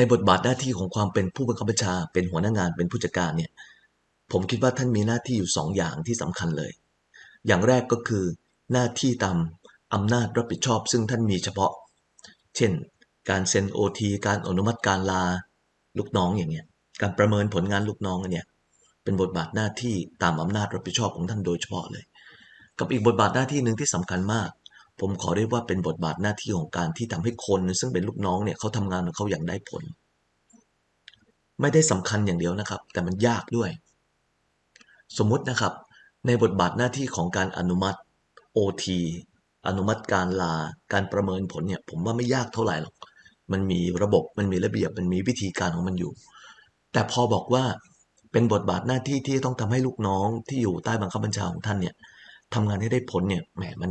ในบทบาทหน้าที่ของความเป็นผู้บังคับบัญชา เป็นหัวหน้างานเป็นผู้จัดการเนี่ยผมคิดว่าท่านมีหน้าที่อยู่สองอย่างที่สำคัญเลย อย่างแรกก็คือหน้าที่ตามอำนาจรับผิดชอบ ซึ่งท่านมีเฉพาะ เช่น การเซ็นโอทีการอนุมัติการลาลูกน้องอย่างเงี้ยการประเมินผลงานลูกน้องเนี้ยเป็นบทบาทหน้าที่ตามอำนาจรับผิดชอบของท่านโดยเฉพาะเลย กับอีกบทบาทหน้าที่หนึ่งที่สำคัญมาก ผมขอเรียกว่าเป็นบทบาทหน้าที่ของการที่ทำให้คน ซึ่งเป็นลูกน้องเนี่ยเขาทำงานของเขาอย่างได้ผล ไม่ได้สำคัญอย่างเดียวนะครับ แต่มันยากด้วย สมมุตินะครับ ในบทบาทหน้าที่ของการอนุมัติ OT อนุมัติการลา การประเมินผลเนี่ย ผมว่าไม่ยากเท่าไหร่หรอก มันมีระบบมันมีระเบียบมันมีวิธีการของมันอยู่ แต่พอบอกว่าเป็นบทบาทหน้าที่ที่ต้องทำให้ลูกน้องที่อยู่ใต้บังคับบัญชาของท่านเนี่ยทำงานให้ได้ผลเนี่ยแหมมัน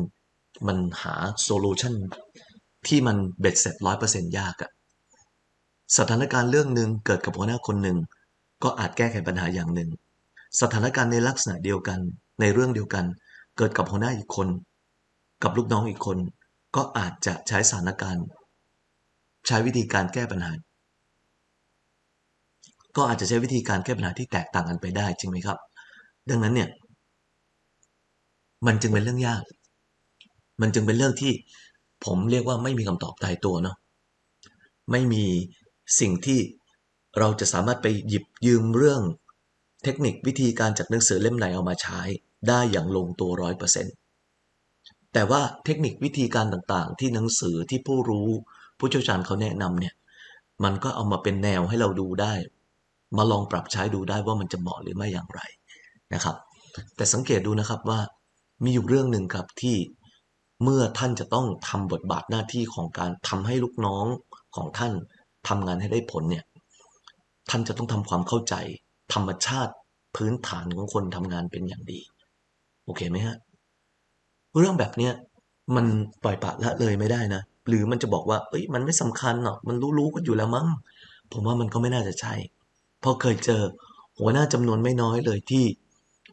มันหาโซลูชันที่มันเบ็ดเสร็จร้อยเปอร์เซ็นต์ยากอะสถานการณ์เรื่องหนึ่งเกิดกับหัวหน้าคนหนึ่ง ก็อาจแก้ไขปัญหาอย่างหนึ่ง สถานการณ์ในลักษณะเดียวกัน ในเรื่องเดียวกัน เกิดกับหัวหน้าอีกคน กับลูกน้องอีกคน ก็อาจจะใช้สถานการณ์ ใช้วิธีการแก้ปัญหา ก็อาจจะใช้วิธีการแก้ปัญหาที่แตกต่างกันไปได้จริงไหมครับ ดังนั้นเนี่ย มันจึงเป็นเรื่องยาก มันจึงเป็นเรื่องที่ผมเรียกว่าไม่มีคำตอบตายตัวเนาะไม่มีสิ่งที่เราจะสามารถไปหยิบยืมเรื่องเทคนิควิธีการจากหนังสือเล่มไหนเอามาใช้ได้อย่างลงตัวร้อยเปอร์เซ็นต์แต่ว่าเทคนิควิธีการต่างๆ ที่หนังสือที่ผู้รู้ ผู้เชี่ยวชาญเขาแนะนำเนี่ยมันก็เอามาเป็นแนวให้เราดูได้ มาลองปรับใช้ดูได้ว่ามันจะเหมาะหรือไม่อย่างไรนะครับ แต่สังเกตดูนะครับว่ามีอยู่เรื่องหนึ่งครับที่ เมื่อท่านจะต้องทำบทบาทหน้าที่ของการทำให้ลูกน้องของท่านทำงานให้ได้ผลเนี่ยท่านจะต้องทำความเข้าใจ ธรรมชาติพื้นฐานของคนทำงานเป็นอย่างดี โอเคไหมฮะ เรื่องแบบเนี้ยมันปล่อยปละละเลยไม่ได้นะ หรือมันจะบอกว่า เอ้ย มันไม่สำคัญหรอก มันรู้ๆกันอยู่แล้วมั้ง ผมว่ามันก็ไม่น่าจะใช่ เพราะเคยเจอ หัวหน้าจำนวนไม่น้อยเลยที่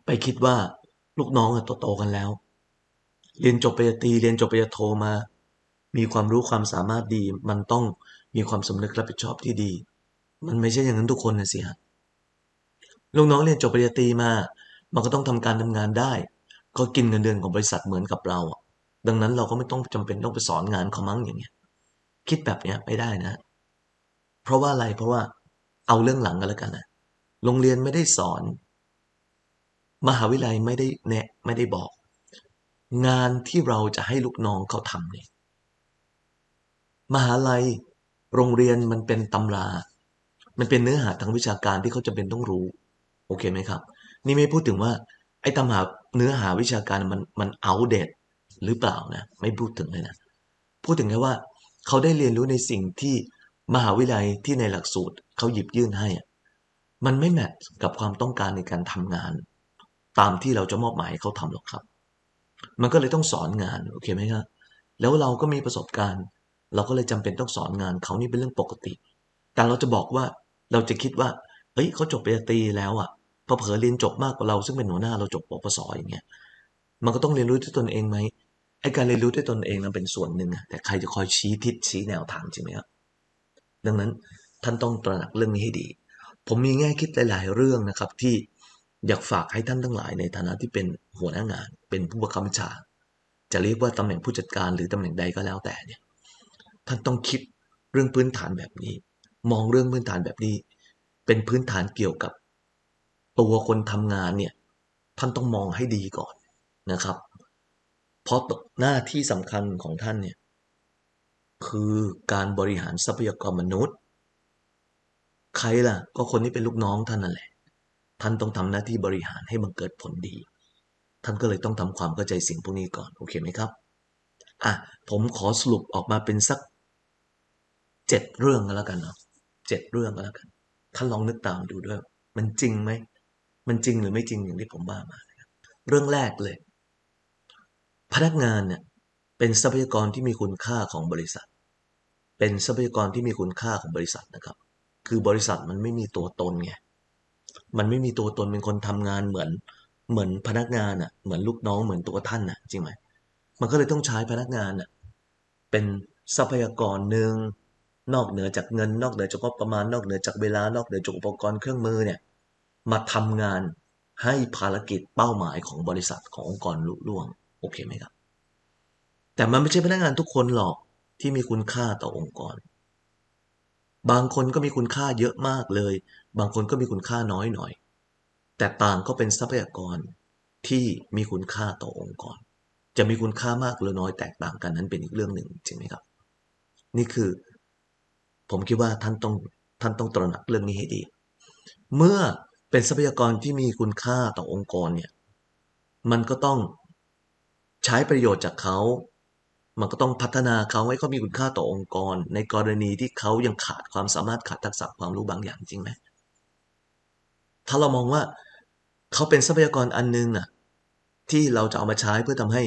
ไปคิดว่าลูกน้องโตๆกันแล้ว เรียนจบปริญญาตรีเรียนจบปริญญาโทมา มีความรู้ความสามารถดี มันต้องมีความสำนึกรับผิดชอบที่ดี มันไม่ใช่อย่างนั้นทุกคนนะสิฮะลูกน้องเรียนจบปริญญาตรีมา มันก็ต้องทำการทำงานได้ก็กินเงินเดือนของบริษัทเหมือนกับเรา ดังนั้นเราก็ไม่ต้องจำเป็นต้องไปสอนงานเขามั้งอย่างเงี้ย คิดแบบเนี้ยไม่ได้นะ เพราะว่าอะไรเพราะว่าเอาเรื่องหลังกันแล้วกันนะโรงเรียนไม่ได้สอน มหาวิทยาลัยไม่ได้แนะ ไม่ได้บอก งานที่เราจะให้ลูกน้องเขาทำเนี่ยมหาลัยโรงเรียนมันเป็นตำรา มันเป็นเนื้อหาทางวิชาการที่เขาจำเป็นต้องรู้ โอเคไหมครับ นี่ไม่พูดถึงว่า ไอ้ตำราเนื้อหาวิชาการมันมันเอาเดตหรือเปล่านะ ไม่พูดถึงเลยนะ พูดถึงแค่ว่า เขาได้เรียนรู้ในสิ่งที่มหาวิทยาลัยที่ในหลักสูตรเขาหยิบยื่นให้ มันไม่แมทกับความต้องการในการทำงาน ตามที่เราจะมอบหมายให้เขาทำหรอกครับ มันก็เลยต้องสอนงานโอเคไหมครับแล้วเราก็มีประสบการณ์ เราก็เลยจำเป็นต้องสอนงานเขานี่เป็นเรื่องปกติ แต่เราจะบอกว่าเราจะคิดว่าเฮ้ยเขาจบปริญญาตรีแล้วอะพอเผลอเรียนจบมากกว่าเราซึ่งเป็นหัวหน้าเราจบปปสอย่างเงี้ยมันก็ต้องเรียนรู้ด้วยตนเองไหมไอการเรียนรู้ด้วยตนเองนั้นเป็นส่วนหนึ่งแต่ใครจะคอยชี้ทิศชี้แนวทางจริงไหมครับดังนั้นท่านต้องตระหนักเรื่องนี้ให้ดี ผมมีแง่คิดหลาย ๆ เรื่องนะครับที่อยากฝากให้ท่านทั้งหลายในฐานะที่เป็นหัวหน้างาน เป็นผู้บังคับบัญชา จะเรียกว่าตำแหน่งผู้จัดการหรือตำแหน่งใดก็แล้วแต่เนี่ยท่านต้องคิดเรื่องพื้นฐานแบบนี้ มองเรื่องพื้นฐานแบบนี้ เป็นพื้นฐานเกี่ยวกับ ตัวคนทำงานเนี่ยท่านต้องมองให้ดีก่อนนะครับ เพราะหน้าที่สำคัญของท่านเนี่ยคือการบริหารทรัพยากรมนุษย์ ใครล่ะ ก็คนที่เป็นลูกน้องท่านนั่นแหละ ท่านต้องทำหน้าที่บริหารให้มันเกิดผลดี ท่านก็เลยต้องทำความเข้าใจสิ่งพวกนี้ก่อน โอเคไหมครับ อะ ผมขอสรุปออกมาเป็นสักเจ็ดเรื่องก็แล้วกันเนาะเจ็ดเรื่องก็แล้วกัน ท่านลองนึกตามดูด้วย มันจริงไหม มันจริงหรือไม่จริงอย่างที่ผมว่ามา เรื่องแรกเลย พนักงานเนี่ยเป็นทรัพยากรที่มีคุณค่าของบริษัท เป็นทรัพยากรที่มีคุณค่าของบริษัทนะครับ คือบริษัทมันไม่มีตัวตนไง มันไม่มีตัวตนเป็นคนทำงานเหมือน เหมือนพนักงานอะ เหมือนลูกน้องเหมือนตัวท่านอะ จริงไหมมันก็เลยต้องใช้พนักงานอะเป็นทรัพยากรหนึ่งนอกเหนือจากเงิน นอกเหนือจากงบประมาณนอกเหนือจากเวลานอกเหนือจากอุปกรณ์เครื่องมือเนี่ยมาทำงานให้ภารกิจเป้าหมายของบริษัทขององค์กรลุล่วง โอเคไหมครับ แต่มันไม่ใช่พนักงานทุกคนหรอกที่มีคุณค่าต่อองค์กร บางคนก็มีคุณค่าเยอะมากเลย บางคนก็มีคุณค่าน้อยหน่อย แต่ต่างก็เป็นทรัพยากรที่มีคุณค่าต่อองค์กร จะมีคุณค่ามากหรือน้อยแตกต่างกันนั้นเป็นอีกเรื่องหนึ่งใช่ไหมครับ นี่คือ ผมคิดว่าท่านต้องท่านต้องตระหนักเรื่องนี้ให้ดี เมื่อเป็นทรัพยากรที่มีคุณค่าต่อองค์กรเนี่ย มันก็ต้องใช้ประโยชน์จากเขา มันก็ต้องพัฒนาเขาให้เขามีคุณค่าต่อองค์กร ในกรณีที่เขายังขาดความสามารถขาดทักษะความรู้บางอย่างจริงไหมถ้าเรามองว่า เขาเป็นทรัพยากรอันนึงอะที่เราจะเอามาใช้เพื่อทำให้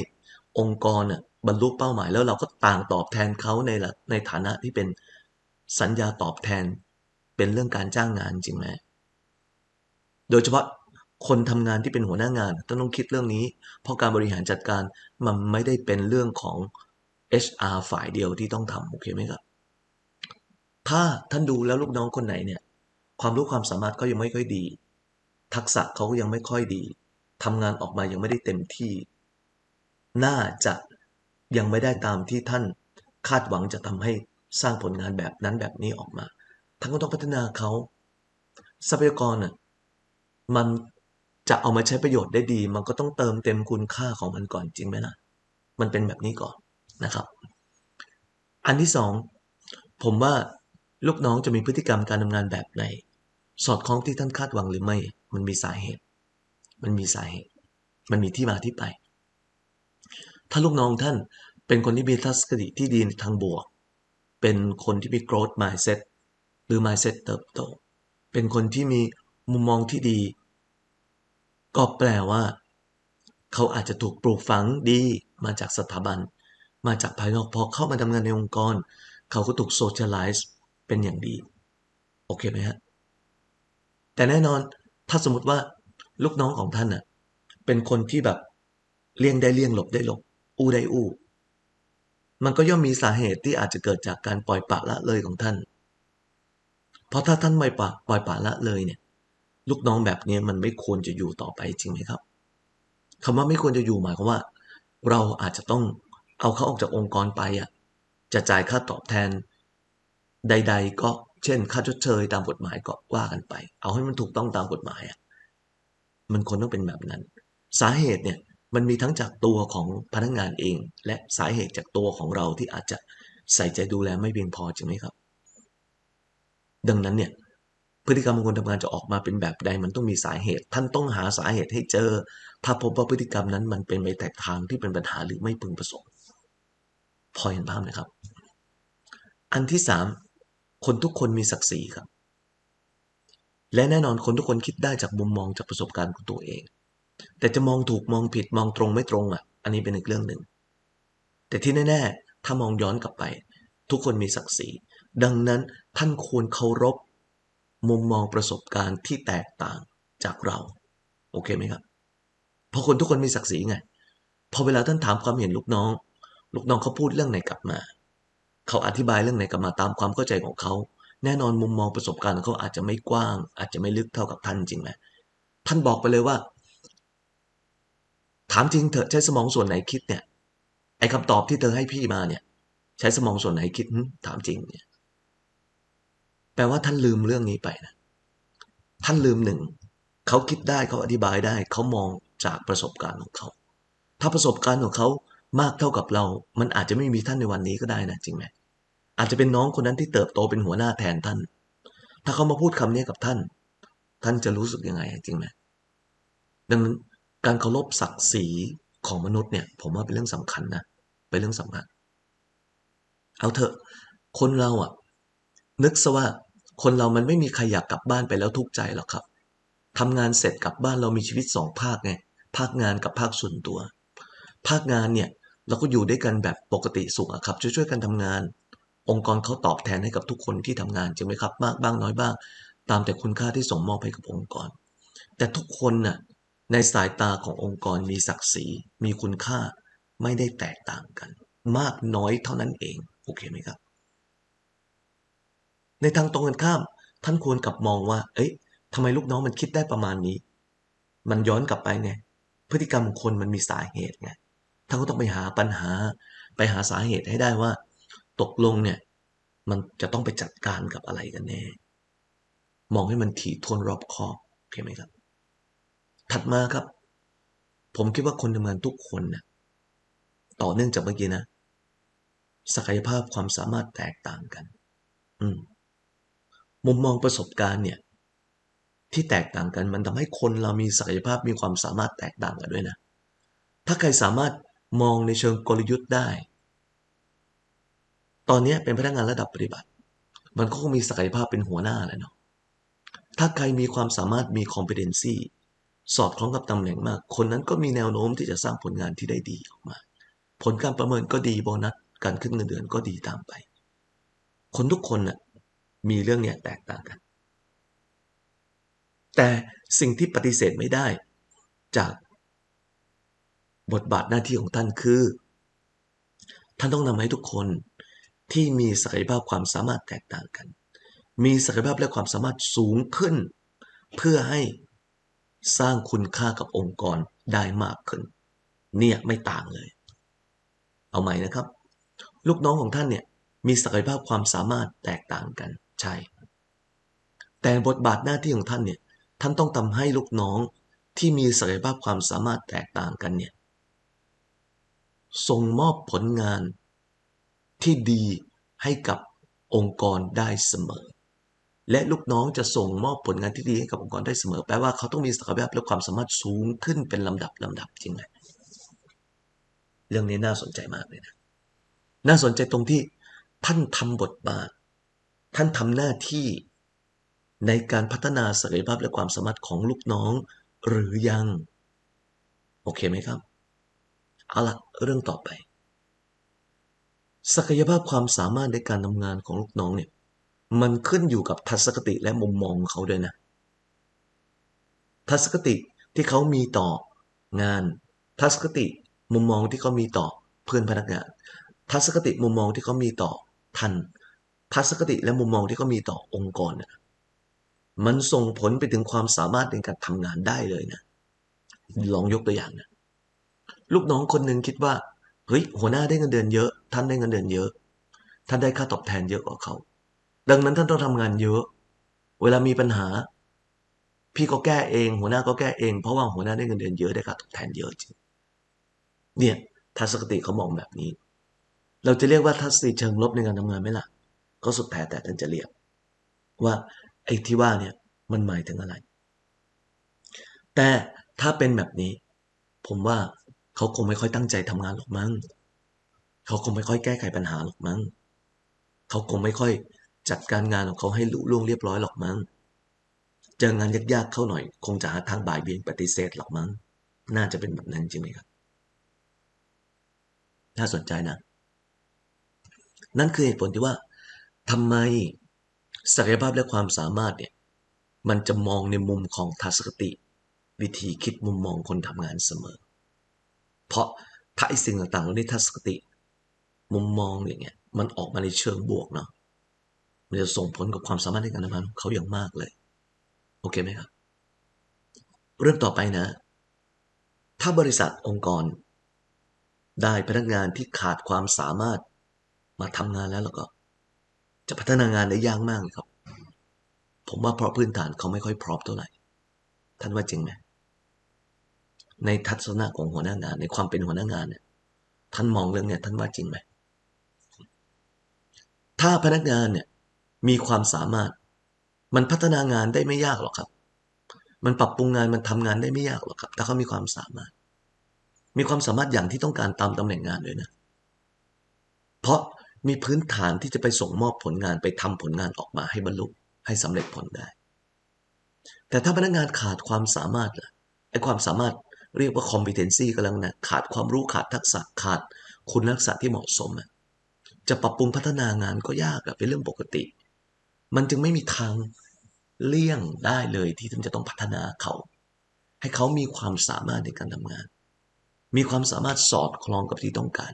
องค์กรอะบรรลุเป้าหมาย แล้วเราก็ต่างตอบแทนเขาในในฐานะที่เป็นสัญญาตอบแทน เป็นเรื่องการจ้างงานจริงไหมโดยเฉพาะคนทำงานที่เป็นหัวหน้างานต้องต้องคิดเรื่องนี้ เพราะการบริหารจัดการมันไม่ได้เป็นเรื่องของ HR ฝ่ายเดียวที่ต้องทำโอเคไหมครับ ถ้าท่านดูแล้วลูกน้องคนไหนเนี่ย ความรู้ความสามารถเขายังไม่ค่อยดี ทักษะเขายังไม่ค่อยดีทำงานออกมายังไม่ได้เต็มที่ น่าจะยังไม่ได้ตามที่ท่านคาดหวังจะทำให้สร้างผลงานแบบนั้นแบบนี้ออกมา ท่านก็ต้องพัฒนาเขาทรัพยากรน่ะมันจะเอามาใช้ประโยชน์ได้ดี มันก็ต้องเติมเต็มคุณค่าของมันก่อนจริงไหมนะมันเป็นแบบนี้ก่อนนะครับ อันที่สองผมว่าลูกน้องจะมีพฤติกรรมการทำงานแบบไหน สอดคล้องที่ท่านคาดหวังหรือไม่ มันมีสาเหตุ มันมีสาเหตุ มันมีที่มาที่ไป ถ้าลูกน้องท่านเป็นคนที่มีทัศนคติที่ดีทางบวก เป็นคนที่มี growth mindset หรือ mindset เติบโต เป็นคนที่มีมุมมองที่ดี ก็แปลว่า เขาอาจจะถูกปลูกฝังดีมาจากสถาบัน มาจากภายนอกพอเข้ามาทำงานในองค์กร เขาก็ถูกโซเชียลไลซ์เป็นอย่างดี โอเคไหมฮะแต่แน่นอน ถ้าสมมติว่าลูกน้องของท่านน่ะเป็นคนที่แบบเลี่ยงได้เลี่ยงหลบได้หลบ อู้ได้อู้ มันก็ย่อมมีสาเหตุที่อาจจะเกิดจากการปล่อยปละละเลยของท่าน เพราะถ้าท่านไม่ปล่อยปล่อยปละละเลยเนี่ย ลูกน้องแบบนี้มันไม่ควรจะอยู่ต่อไปจริงไหมครับคำว่าไม่ควรจะอยู่หมายความว่า เราอาจจะต้องเอาเขาออกจากองค์กรไปอะจะจ่ายค่าตอบแทน ใด ๆ ก็ เช่น ค่าชดเชยตามกฎหมายก็ว่ากันไป เอาให้มันถูกต้องตามกฎหมายอะมันควรต้องเป็นแบบนั้น สาเหตุเนี่ยมันมีทั้งจากตัวของพนักงงานเอง และสาเหตุจากตัวของเราที่อาจจะใส่ใจดูแลไม่เพียงพอจริงไหมครับ ดังนั้นเนี่ยพฤติกรรมของคนทำงานจะออกมาเป็นแบบใดมันต้องมีสาเหตุ ท่านต้องหาสาเหตุให้เจอ ถ้าพบว่าพฤติกรรมนั้นมันเป็นไปแตกทางที่เป็นปัญหาหรือไม่พึงประสงค์พอเห็นภาพนะครับ อันที่สาม คนทุกคนมีศักดิ์ศรีครับ และแน่นอนคนทุกคนคิดได้จากมุมมองจากประสบการณ์ของตัวเอง แต่จะมองถูกมองผิดมองตรงไม่ตรงอะ อันนี้เป็นอีกเรื่องหนึ่ง แต่ที่แน่ ๆ ถ้ามองย้อนกลับไป ทุกคนมีศักดิ์ศรี ดังนั้นท่านควรเคารพ มุมมองประสบการณ์ที่แตกต่างจากเรา โอเคไหมครับ เพราะคนทุกคนมีศักดิ์ศรีไง พอเวลาท่านถามความเห็นลูกน้อง ลูกน้องเขาพูดเรื่องไหนกลับมา เขาอธิบายเรื่องไหนกลับมาตามความเข้าใจของเขา แน่นอนมุมมองประสบการณ์ของเขาอาจจะไม่กว้าง อาจจะไม่ลึกเท่ากับท่านจริงไหมท่านบอกไปเลยว่า ถามจริงเถอะใช้สมองส่วนไหนคิดเนี่ยไอ้คำตอบที่เธอให้พี่มาเนี่ย ใช้สมองส่วนไหนคิดถามจริงเนี่ยแปลว่าท่านลืมเรื่องนี้ไปนะท่านลืมหนึ่งเขาคิดได้เขาอธิบายได้เขามองจากประสบการณ์ของเขา ถ้าประสบการณ์ของเขามากเท่ากับเรา มันอาจจะไม่มีท่านในวันนี้ก็ได้นะจริงไหม อาจจะเป็นน้องคนนั้นที่เติบโตเป็นหัวหน้าแทนท่าน ถ้าเขามาพูดคำนี้กับท่าน ท่านจะรู้สึกยังไงจริงไหมดังนั้นการเคารพศักดิ์ศรีของมนุษย์เนี่ย ผมว่าเป็นเรื่องสำคัญนะเป็นเรื่องสำคัญ เอาเถอะคนเราอะนึกซะว่าคนเรามันไม่มีใครอยากกลับบ้านไปแล้วทุกข์ใจหรอกครับทำงานเสร็จกลับบ้านเรามีชีวิตสองภาคไงภาคงานกับภาคส่วนตัว ภาคงานเนี่ย เราก็อยู่ด้วยกันแบบปกติสุขอะครับ ช่วยๆกันทำงาน องค์กรเขาตอบแทนให้กับทุกคนที่ทำงานจริงไหมครับมากบ้างน้อยบ้าง ตามแต่คุณค่าที่ส่งมอบให้กับองค์กร แต่ทุกคนน่ะในสายตาขององค์กรมีศักดิ์ศรีมีคุณค่าไม่ได้แตกต่างกัน มากน้อยเท่านั้นเองโอเคไหมครับ ในทางตรงกันข้าม ท่านควรกลับมองว่า เอ๊ะทำไมลูกน้องมันคิดได้ประมาณนี้ มันย้อนกลับไปไงพฤติกรรมของคนมันมีสาเหตุไงท่านก็ต้องไปหาปัญหา ไปหาสาเหตุให้ได้ว่า ตกลงเนี่ย มันจะต้องไปจัดการกับอะไรกันแน่ มองให้มันถี่ถ้วนรอบคอบโอเคไหมครับ ถัดมาครับ ผมคิดว่าคนทำงานทุกคนนะต่อเนื่องจากเมื่อกี้นะ ศักยภาพความสามารถแตกต่างกัน อืม มุมมองประสบการณ์เนี่ย ที่แตกต่างกันมันทำให้คนเรามีศักยภาพมีความสามารถแตกต่างกันด้วยนะ ถ้าใครสามารถมองในเชิงกลยุทธ์ได้ ตอนนี้เป็นพนักงานระดับปฏิบัติ มันก็คงมีศักยภาพเป็นหัวหน้าแล้วเนาะถ้าใครมีความสามารถมี competency สอดคล้องกับตำแหน่งมาก คนนั้นก็มีแนวโน้มที่จะสร้างผลงานที่ได้ดีออกมา ผลการประเมินก็ดีโบนัส การขึ้นเงินเดือนก็ดีตามไป คนทุกคนน่ะมีเรื่องเนี้ยแตกต่างกัน แต่สิ่งที่ปฏิเสธไม่ได้ จากบทบาทหน้าที่ของท่านคือ ท่านต้องนำให้ทุกคน ที่มีศักยภาพความสามารถแตกต่างกัน มีศักยภาพและความสามารถสูงขึ้น เพื่อให้สร้างคุณค่ากับองค์กรได้มากขึ้น เนี่ยไม่ต่างเลย เอาใหม่นะครับ ลูกน้องของท่านเนี่ยมีศักยภาพความสามารถแตกต่างกัน ใช่ แต่บทบาทหน้าที่ของท่านเนี่ย ท่านต้องทำให้ลูกน้องที่มีศักยภาพความสามารถแตกต่างกันเนี่ยส่งมอบผลงาน ที่ดีให้กับองค์กรได้เสมอ และลูกน้องจะส่งมอบผลงานที่ดีให้กับองค์กรได้เสมอ แปลว่าเขาต้องมีศักยภาพและความสามารถสูงขึ้นเป็นลำดับลำดับจริงไหมเรื่องนี้น่าสนใจมากเลยนะ น่าสนใจตรงที่ท่านทำบทบาท ท่านทำหน้าที่ในการพัฒนาศักยภาพและความสามารถของลูกน้อง หรือยัง โอเคไหมครับ เอาละเรื่องต่อไป ศักยภาพความสามารถในการทำงานของลูกน้องเนี่ย มันขึ้นอยู่กับทัศนคติและมุมมองของเขาด้วยนะ ทัศนคติที่เขามีต่องาน ทัศนคติมุมมองที่เขามีต่อเพื่อนพนักงาน ทัศนคติมุมมองที่เขามีต่อท่านทัศนคติและมุมมองที่เขามีต่อองค์กรนี่ยมันส่งผลไปถึงความสามารถในการทำงานได้เลยนะลองยกตัวอย่างนะลูกน้องคนหนึ่งคิดว่า เฮ้ยหัวหน้าได้เงินเดือนเยอะ ท่านได้เงินเดือนเยอะ ท่านได้ค่าตอบแทนเยอะกว่าเขา ดังนั้นท่านต้องทำงานเยอะ เวลามีปัญหา พี่ก็แก้เอง หัวหน้าก็แก้เองเพราะว่าหัวหน้าได้เงินเดือนเยอะได้ค่าตอบแทนเยอะจริงเนี่ยทัศนคติเขามองแบบนี้ เราจะเรียกว่าทัศนคติเชิงลบในการทำงานไหมล่ะ ก็สุดแท้แต่ท่านจะเรียก ว่าไอ้ที่ว่าเนี่ยมันหมายถึงอะไร แต่ถ้าเป็นแบบนี้ ผมว่า เขาคงไม่ค่อยตั้งใจทำงานหรอกมั้งเขาคงไม่ค่อยแก้ไขปัญหาหรอกมั้งเขาคงไม่ค่อยจัดการงานของเขาให้ลุล่วงเรียบร้อยหรอกมั้งเจองานยากๆเข้าหน่อย คงจะหาทางบ่ายเบี่ยงปฏิเสธหรอกมั้งน่าจะเป็นแบบนั้นจริงไหมครับ น่าสนใจนะ นั่นคือเหตุผลที่ว่าทำไมศักยภาพและความสามารถเนี่ยมันจะมองในมุมของทัศนคติ วิธีคิดมุมมองคนทำงานเสมอ เพราะถ้าไอ้สิ่งต่างๆเหล่านี้ทัศนคติ มุมมองอย่างเงี้ย มันออกมาในเชิงบวกเนาะมันจะส่งผลกับความสามารถในการทำงานของเขาอย่างมากเลย โอเคไหมครับ เรื่องต่อไปนะ ถ้าบริษัทองค์กร ได้พนักงานที่ขาดความสามารถมาทำงานแล้วแล้วก็ จะพัฒนางานได้ยากมากเลยครับ ผมว่าเพราะพื้นฐานเขาไม่ค่อยพร้อมเท่าไหร่ ท่านว่าจริงไหม ในทัศนะของหัวหน้างาน ในความเป็นหัวหน้างานเนี่ยท่านมองเรื่องเนี่ยท่านว่าจริงไหมถ้าพนักงานเนี่ยมีความสามารถ มันพัฒนางานได้ไม่ยากหรอกครับ มันปรับปรุงงานมันทำงานได้ไม่ยากหรอกครับ ถ้าเขามีความสามารถ มีความสามารถอย่างที่ต้องการตามตำแหน่งงานเลยนะ เพราะมีพื้นฐานที่จะไปส่งมอบผลงานไปทำผลงานออกมาให้บรรลุให้สำเร็จผลได้ แต่ถ้าพนักงานขาดความสามารถล่ะไอ้ความสามารถ เรียกว่า competency กำลังนะขาดความรู้ขาดทักษะขาด คุณลักษณะที่เหมาะสม จะปรับปรุงพัฒนางานก็ยากเป็นเรื่องปกติ มันจึงไม่มีทางเลี่ยงได้เลยที่ท่านจะต้องพัฒนาเขา ให้เขามีความสามารถในการทำงาน มีความสามารถสอดคล้องกับที่ต้องการ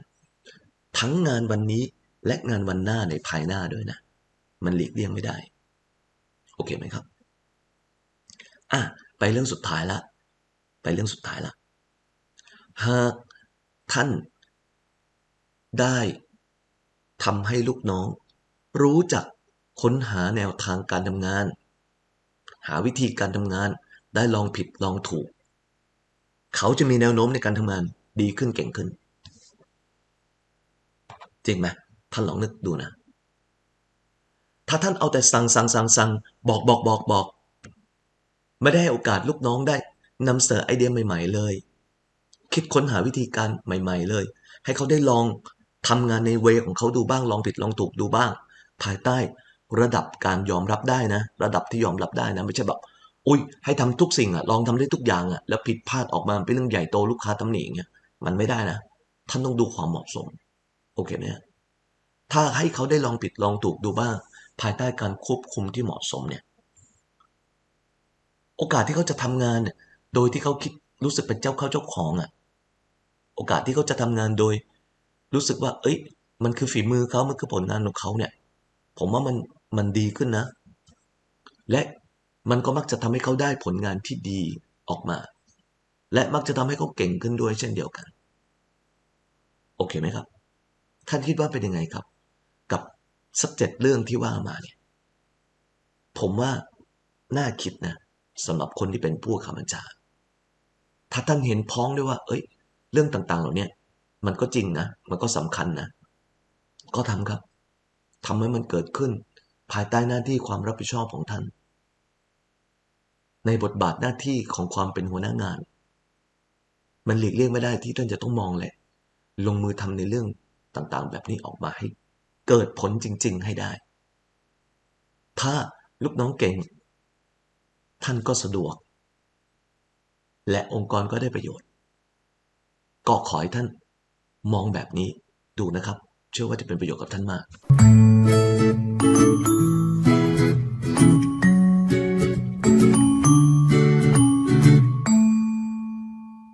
ทั้งงานวันนี้และงานวันหน้าในภายหน้าด้วยนะ มันหลีกเลี่ยงไม่ได้ โอเคไหมครับ อะ ไปเรื่องสุดท้ายละ ไปเรื่องสุดท้ายละหากท่านได้ทำให้ลูกน้อง รู้จักค้นหาแนวทางการทำงาน หาวิธีการทำงานได้ลองผิดลองถูก เขาจะมีแนวโน้มในการทำงานดีขึ้นเก่งขึ้น จริงไหมท่านลองนึกดูนะ ถ้าท่านเอาแต่สั่งสั่งสั่งสั่งบอกบอกบอกบอก ไม่ได้ให้โอกาสลูกน้องได้ นำเสนอไอเดียใหม่ ๆ เลย คิดค้นหาวิธีการใหม่ ๆ เลย ให้เขาได้ลองทำงานในเวของเขาดูบ้างลองผิดลองถูกดูบ้าง ภายใต้ระดับการยอมรับได้นะ ระดับที่ยอมรับได้นะ ไม่ใช่แบบอุ้ยให้ทำทุกสิ่งอะลองทำได้ทุกอย่างอะแล้วผิดพลาดออกมาเป็นเรื่องใหญ่โตลูกค้าตำหนิอย่างเงี้ยมันไม่ได้นะท่านต้องดูความเหมาะสมโอเคไหมฮะถ้าให้เขาได้ลองผิดลองถูกดูบ้าง ภายใต้การควบคุมที่เหมาะสมเนี่ย โอกาสที่เขาจะทำงานเนี่ย โดยที่เขาคิดรู้สึกเป็นเจ้าเข้าเจ้าของอะ่ะ โอกาสที่เขาจะทำงานโดย รู้สึกว่า เอ้ย มันคือฝีมือเขามันคือผลงานของเขาเนี่ย ผมว่ามันมันดีขึ้นนะ และมันก็มักจะทำให้เขาได้ผลงานที่ดีออกมา และมักจะทำให้เขาเก่งขึ้นด้วยเช่นเดียวกัน โอเคไหมครับ ท่านคิดว่าเป็นยังไงครับ กับสักเจ็ดเรื่องที่ว่ามาเนี่ย ผมว่าน่าคิดนะสำหรับคนที่เป็นผู้ขับบัญชา ถ้าท่านเห็นพ้องด้วยว่า เอ้ย เรื่องต่าง ๆ เหล่านี้มันก็จริงนะ มันก็สำคัญนะ ก็ทำครับทำให้มันเกิดขึ้น ภายใต้หน้าที่ความรับผิดชอบของท่าน ในบทบาทหน้าที่ของความเป็นหัวหน้างาน มันหลีกเลี่ยงไม่ได้ที่ท่านจะต้องมองแหละ ลงมือทำในเรื่องต่างๆ แบบนี้ออกมาให้ เกิดผลจริง ๆ ให้ได้ ถ้าลูกน้องเก่ง ท่านก็สะดวก และองค์กรก็ได้ประโยชน์ ก็ขอให้ท่านมองแบบนี้ดูนะครับ เชื่อว่าจะเป็นประโยชน์กับท่านมาก